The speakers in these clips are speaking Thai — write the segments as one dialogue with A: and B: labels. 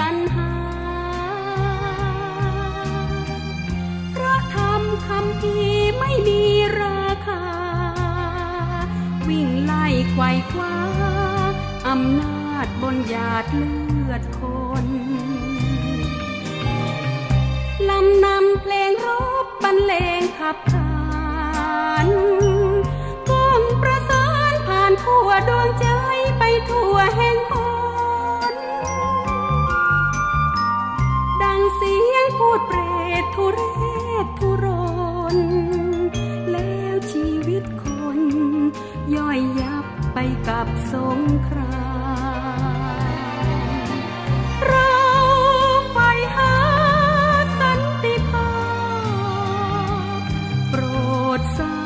A: ตัณหา เพราะทำคำพี่ไม่มีราคา วิ่งไล่ควายคว้าอำนาจบนหยาดเลือดคนลำนำเพลงรบบรรเลงขับ น แล้วชีวิตคน ย่อยยับไปกับสงครามเราไปหาสันติภาพโปรดทรา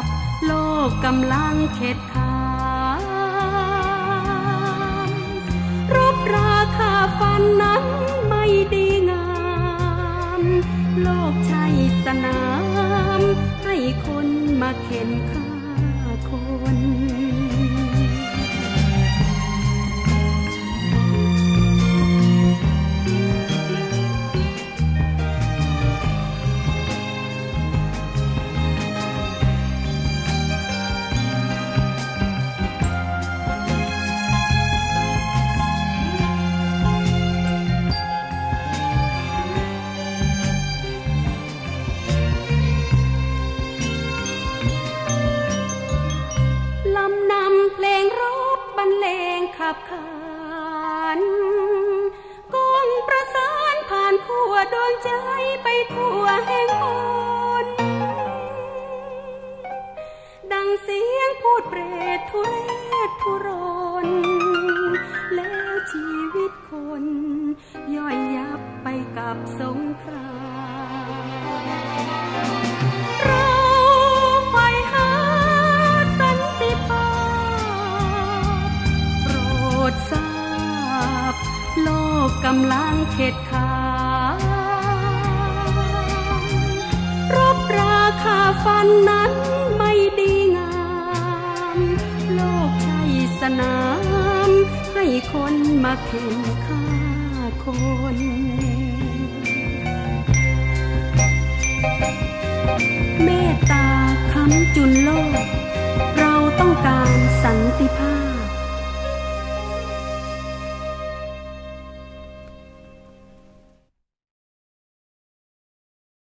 A: บ โลกกำลังเข็ดขา โลกใช่สนาม ให้คนมาเข็นฆ่าคน ขับขานก้องประสานผ่านทั่วดวงใจไปทั่วแห่งหนดังเสียงพูดเปรตทุเรศทุรน แล้วชีวิตคน ย่อยยับไปกับสง กำลังเข็ดขารบราคาฟันนั้นไม่ดีงาม โลกใจสนาม ให้คนมาเข็นฆ่าคนเมตตาคำจุนโลก เราต้องการสันติภาพ